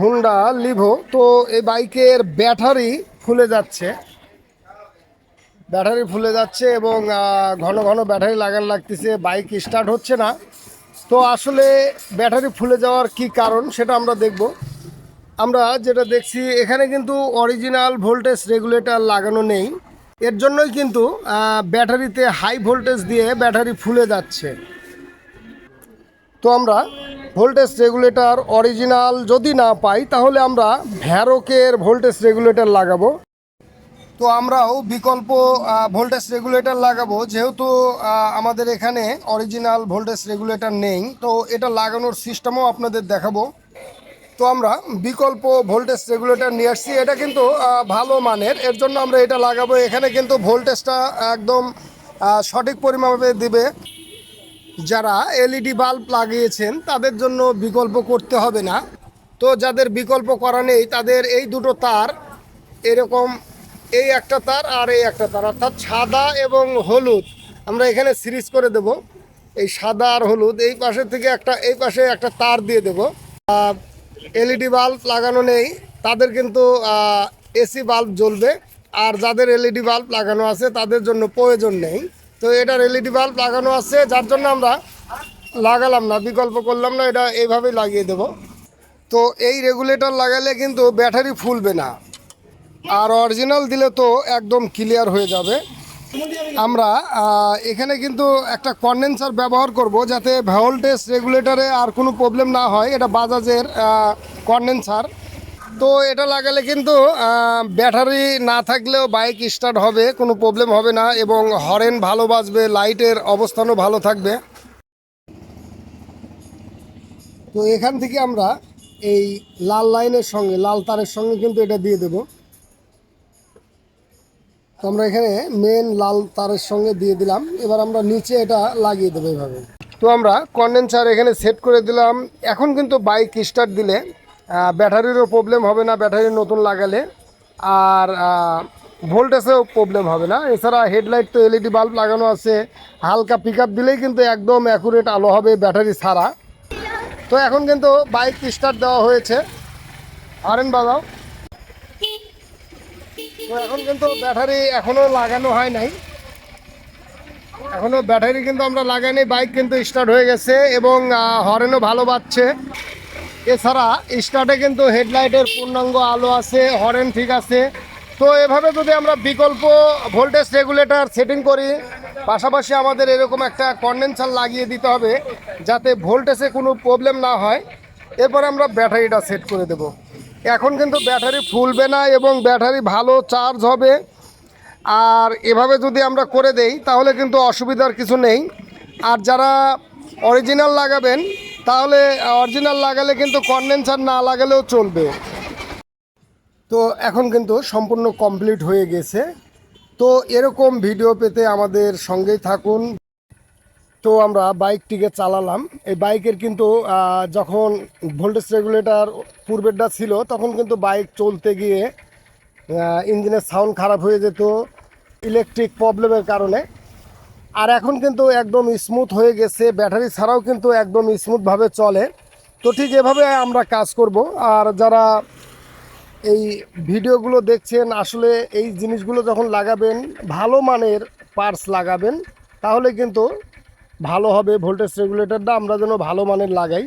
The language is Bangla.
হুন্ডা লিভো তো এই বাইকের ব্যাটারি ফুলে যাচ্ছে। ব্যাটারি ফুলে যাচ্ছে এবং ঘন ঘন ব্যাটারি লাগান লাগতেছে, বাইক স্টার্ট হচ্ছে না। তো আসলে ব্যাটারি ফুলে যাওয়ার কি কারণ সেটা আমরা দেখব। আমরা যেটা দেখছি, এখানে কিন্তু অরিজিনাল ভোল্টেজ রেগুলেটর লাগানো নেই। এর জন্যই কিন্তু ব্যাটারিতে হাই ভোল্টেজ দিয়ে ব্যাটারি ফুলে যাচ্ছে। তো আমরা ভোল্টেজ রেগুলেটর অরিজিনাল যদি না পাই, তাহলে আমরা ভ্যারোকের ভোল্টেজ রেগুলেটর লাগাবো। তো আমরাও বিকল্প ভোল্টেজ রেগুলেটর লাগাবো। যেহেতু আমাদের এখানে অরিজিনাল ভোল্টেজ রেগুলেটর নেই, তো এটা লাগানোর সিস্টেমও আপনাদের দেখাবো। তো আমরা বিকল্প ভোল্টেজ রেগুলেটর নিয়ে আসছি। এটা কিন্তু ভালো মানের। এর জন্য আমরা এটা লাগাবো। এখানে কিন্তু ভোল্টেজটা একদম সঠিক পরিমাপে দিবে। যারা এলইডি বাল্ব লাগিয়েছেন, তাদের জন্য বিকল্প করতে হবে না। তো যাদের বিকল্প করা নেই, তাদের এই দুটো তার, এরকম এই একটা তার আর এই একটা তার, অর্থাৎ সাদা এবং হলুদ। আমরা এখানে সিরিজ করে দেব। এই সাদা আর হলুদ, এই পাশে থেকে একটা, এই পাশে একটা তার দিয়ে দেব। এলইডি বাল্ব লাগানো নেই, তাদের কিন্তু এসি বাল্ব জ্বলবে। আর যাদের এলইডি বাল্ব লাগানো আছে, তাদের জন্য প্রয়োজন নেই। তো এটার এলইডি বাল্ব লাগানো আছে, যার জন্য আমরা লাগালাম না, বিকল্প করলাম না, এটা এইভাবেই লাগিয়ে দেব। তো এই রেগুলেটর লাগালে কিন্তু ব্যাটারি ফুলবে না। আর অরিজিনাল দিলে তো একদম ক্লিয়ার হয়ে যাবে। আমরা এখানে কিন্তু একটা কন্ডেন্সার ব্যবহার করব, যাতে ভোল্টেজ রেগুলেটরে আর কোনো প্রবলেম না হয়। এটা বাজাজের কন্ডেন্সার তো এটা লাগালে কিন্তু ব্যাটারি না থাকলেও বাইক স্টার্ট হবে, কোনো প্রবলেম হবে না এবং হরেন ভালো বাজবে লাইটের অবস্থানও ভালো থাকবে। তো এখান থেকে আমরা এই লাল লাইনের সঙ্গে, লাল তারের সঙ্গে কিন্তু এটা দিয়ে দেবো। তো আমরা এখানে মেন লাল তারের সঙ্গে দিয়ে দিলাম। এবার আমরা নিচে এটা লাগিয়ে দেবো এভাবে। তো আমরা কন্ডেন্সার এখানে সেট করে দিলাম। এখন কিন্তু বাইক স্টার্ট দিলে ব্যাটারিরও প্রবলেম হবে না, ব্যাটারি নতুন লাগালে। আর ভোল্টেজেও প্রবলেম হবে না। এছাড়া হেডলাইট তো এলইডি বাল্ব লাগানো আছে। হালকা পিক দিলেই কিন্তু একদম অ্যাকুরেট আলো হবে ব্যাটারি ছাড়া। তো এখন কিন্তু বাইক স্টার্ট দেওয়া হয়েছে। আরেন বাজাও তো এখন কিন্তু ব্যাটারি এখনও লাগানো হয় নাই। এখনও ব্যাটারি কিন্তু আমরা লাগাইনি বাইক কিন্তু স্টার্ট হয়ে গেছে এবং হরেনও ভালো বাজছে। এছাড়া স্টার্টে কিন্তু হেডলাইটের পূর্ণাঙ্গ আলো আছে, হরেন ঠিক আছে। তো এভাবে যদি আমরা বিকল্প ভোল্টেজ রেগুলেটর সেটিং করি, পাশাপাশি আমাদের এরকম একটা কন্ডেন্সার লাগিয়ে দিতে হবে যাতে ভোল্টেজে কোনো প্রবলেম না হয়। এরপর আমরা ব্যাটারিটা সেট করে দেব। এখন কিন্তু ব্যাটারি ফুলবে না এবং ব্যাটারি ভালো চার্জ হবে। আর এভাবে যদি আমরা করে দেই, তাহলে কিন্তু অসুবিধার কিছু নেই। আর যারা অরিজিনাল লাগাবেন তাহলে অরিজিনাল লাগালে কিন্তু কন্ডেন্সার না লাগালেও চলবে। তো এখন কিন্তু সম্পূর্ণ কমপ্লিট হয়ে গেছে। তো এরকম ভিডিও পেতে আমাদের সঙ্গেই থাকুন। তো আমরা বাইকটিকে চালালাম। এই বাইকের কিন্তু যখন ভোল্টেজ রেগুলেটর পূর্বেরটা ছিল, তখন কিন্তু বাইক চলতে গিয়ে ইঞ্জিনের সাউন্ড খারাপ হয়ে যেত। ইলেকট্রিক প্রবলেমের কারণে। আর এখন কিন্তু একদম স্মুথ হয়ে গেছে। ব্যাটারি ছাড়াও কিন্তু একদম স্মুথভাবে চলে। তো ঠিক এভাবে আমরা কাজ করব। আর যারা এই ভিডিওগুলো দেখছেন, আসলে এই জিনিসগুলো যখন লাগাবেন, ভালো মানের পার্টস লাগাবেন, তাহলে কিন্তু ভালো হবে। ভোল্টেজ রেগুলেটরটা আমরা যেন ভালো মানের লাগাই।